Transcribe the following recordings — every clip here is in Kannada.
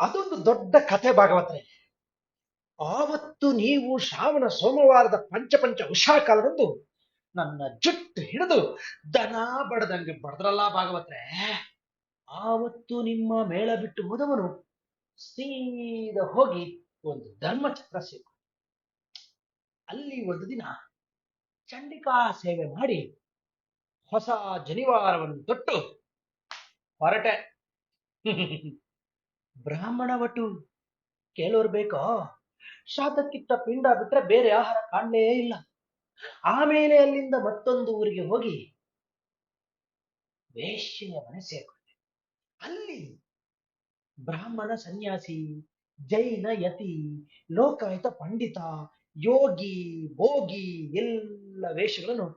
ಅದೊಂದು ದೊಡ್ಡ ಕಥೆ ಭಾಗವತ್ರೆ. ಆವತ್ತು ನೀವು ಶ್ರಾವಣ, ಸೋಮವಾರದ ಪಂಚಪಂಚ ಉಷಾಕಾಲದಂದು ನನ್ನ ಜುಟ್ಟು ಹಿಡಿದು ದನ ಬಡದಂಗೆ ಬಡದ್ರಲ್ಲ ಭಾಗವತ್ರೆ. ಆವತ್ತು ನಿಮ್ಮ ಮೇಳ ಬಿಟ್ಟು ಹೋದವನು ಸೀದ ಹೋಗಿ ಒಂದು ಧರ್ಮಚಕ್ರ ಸಿಕ್ಕ ಅಲ್ಲಿ ಒಂದು ದಿನ ಚಂಡಿಕಾ ಸೇವೆ ಮಾಡಿ ಹೊಸ ಜನಿವಾರವನ್ನು ತೊಟ್ಟು ಹೊರಟೆ. ಬ್ರಾಹ್ಮಣ ಒಟ್ಟು ಕೇಳೋರು ಬೇಕೋ? ಶಾತಕ್ಕಿತ್ತ ಪಿಂಡ ಬಿಟ್ರೆ ಬೇರೆ ಆಹಾರ ಕಾಣಲೇ ಇಲ್ಲ. ಆಮೇಲೆ ಅಲ್ಲಿಂದ ಮತ್ತೊಂದು ಊರಿಗೆ ಹೋಗಿ ವೇಶ್ಯೆಯ ಮನೆ ಸೇರ್ಕೊಂಡೆ ಅಲ್ಲಿ ಬ್ರಾಹ್ಮಣ ಸನ್ಯಾಸಿ, ಜೈನ ಯತಿ, ಲೋಕಾಯುತ ಪಂಡಿತ, ಯೋಗಿ, ಭೋಗಿ ಎಲ್ಲ ವೇಷಗಳನ್ನು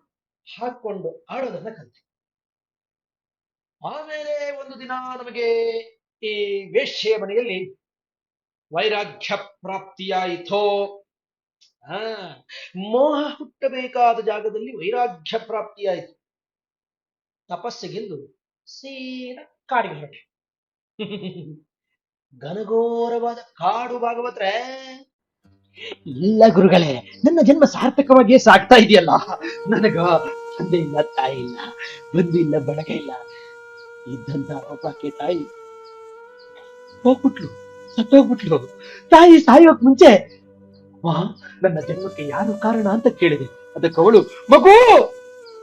ಹಾಕೊಂಡು ಆಡೋದನ್ನ ಕಲಿತೆ ಆಮೇಲೆ ಒಂದು ದಿನ ನಮಗೆ ಈ ವೇಶ್ಯೆಯ ಮನೆಯಲ್ಲಿ ವೈರಾಗ್ಯ ಪ್ರಾಪ್ತಿಯಾಯಿತೋ. ಆ ಮೋಹ ಹುಟ್ಟಬೇಕಾದ ಜಾಗದಲ್ಲಿ ವೈರಾಗ್ಯ ಪ್ರಾಪ್ತಿಯಾಯಿತು. ತಪಸ್ಸಿಗೆಂದು ಸೀನ ಕಾಡಿಗೆ ಹೊರಟೆ. ಘನಘೋರವಾದ ಕಾಡು ಭಾಗವತ್ರೆ. ಇಲ್ಲ ಗುರುಗಳೇ, ನನ್ನ ಜನ್ಮ ಸಾರ್ಥಕವಾಗಿಯೇ ಸಾಗ್ತಾ ಇದೆಯಲ್ಲ. ನನಗ ತಂದೆ ಇಲ್ಲ, ತಾಯಿ ಇಲ್ಲ, ಬಂಧು ಇಲ್ಲ, ಬಳಗ ಇಲ್ಲ. ಇದ್ದಂತ ಒಬ್ಬಾಕೆ ತಾಯಿ ಹೋಗ್ಬಿಟ್ಲು. ಸತ್ತೋಗ್ಬಿಟ್ಲು ತಾಯಿ ಸಾಯೋಕ್ ಮುಂಚೆ ನನ್ನ ಜನ್ಮಕ್ಕೆ ಯಾರು ಕಾರಣ ಅಂತ ಕೇಳಿದೆ. ಅದಕ್ಕೆ ಅವಳು, ಮಗು,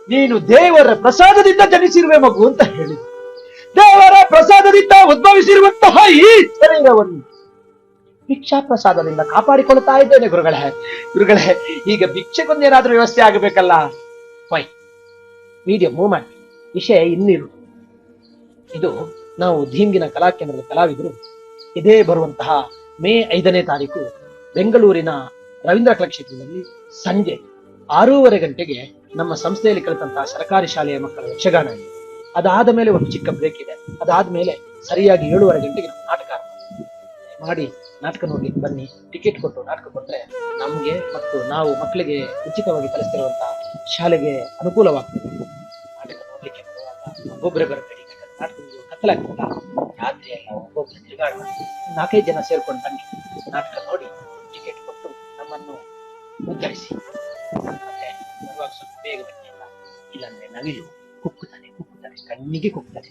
ನೀನು ದೇವರ ಪ್ರಸಾದದಿಂದ ಜನಿಸಿರುವೆ ಮಗು ಅಂತ ಹೇಳಿದೆ. ದೇವರ ಪ್ರಸಾದದಿಂದ ಉದ್ಭವಿಸಿರುವಂತಹ ಈ ಶರೀರವನ್ನು ಭಿಕ್ಷಾ ಪ್ರಸಾದದಿಂದ ಕಾಪಾಡಿಕೊಳ್ತಾ ಇದ್ದೇನೆ ಗುರುಗಳೇ. ಗುರುಗಳೇ, ಈಗ ಭಿಕ್ಷೆಗೊಂದೇನಾದ್ರೂ ವ್ಯವಸ್ಥೆ ಆಗಬೇಕಲ್ಲ? ವೈ ವಿಡಿಯೋ ಮೂವ್ ಮಾಡಿ. ವಿಷಯ ಇನ್ನಿರು. ಇದು ನಾವು ಧೀಮ್ಗಿನ ಕಲಾಕೇಂದ್ರದ ಕಲಾವಿದರು ಇದೇ ಬರುವಂತಹ ಮೇ ಐದನೇ ತಾರೀಕು ಬೆಂಗಳೂರಿನ ರವೀಂದ್ರ ಕಲಾಕ್ಷೇತ್ರದಲ್ಲಿ ಸಂಜೆ ಆರೂವರೆ ಗಂಟೆಗೆ ನಮ್ಮ ಸಂಸ್ಥೆಯಲ್ಲಿ ಕಲಿತಂತಹ ಸರ್ಕಾರಿ ಶಾಲೆಯ ಮಕ್ಕಳ ಯಕ್ಷಗಾನ ಇದೆ. ಅದಾದ ಮೇಲೆ ಒಂದು ಚಿಕ್ಕ ಬ್ರೇಕ್ ಇದೆ. ಅದಾದ ಮೇಲೆ ಸರಿಯಾಗಿ ಏಳುವರೆ ಗಂಟೆಗೆ ನಾಟಕ ಮಾಡಿ ನಾಟಕ ನೋಡಿ ಬನ್ನಿ. ಟಿಕೆಟ್ ಕೊಟ್ಟು ನಾಟಕ ಕೊಟ್ಟರೆ ನಮಗೆ ಮತ್ತು ನಾವು ಮಕ್ಕಳಿಗೆ ಉಚಿತವಾಗಿ ಕಲಿಸ್ತಿರುವಂತಹ ಶಾಲೆಗೆ ಅನುಕೂಲವಾಗ್ತದೆ. ನಾಟಕ ನೋಡ್ಲಿಕ್ಕೆ ಒಬ್ಬೊಬ್ಬರೇ ಬರಬೇಡಿ. ನಾಟಕ ಮುಗಿಯುವಾಗ ಕತ್ತಲಾಗ್ತದಲ್ಲ ರಾತ್ರಿ ಎಲ್ಲ ಒಬ್ಬೊಬ್ಬರು ತಿರುಗಾಡುವ ನಾಲ್ಕೈದು ಜನ ಸೇರ್ಕೊಂಡು ಬನ್ನಿ. ನಾಟಕ ನೋಡಿ ಟಿಕೆಟ್ ಕೊಟ್ಟು ನಮ್ಮನ್ನು ಉದ್ಧರಿಸಿ. ಮತ್ತೆ ಬರುವಾಗ ಸ್ವಲ್ಪ ಬೇಗ ಬನ್ನಿ ಅಲ್ಲ. ಇಲ್ಲಾಂದ್ರೆ ನವಿಲು ಕುಕ್ಕುತ್ತಾನೆ ಕುಕ್ಕುತ್ತಾನೆ ಕಣ್ಣಿಗೆ ಕುಕ್ಕುತ್ತಾನೆ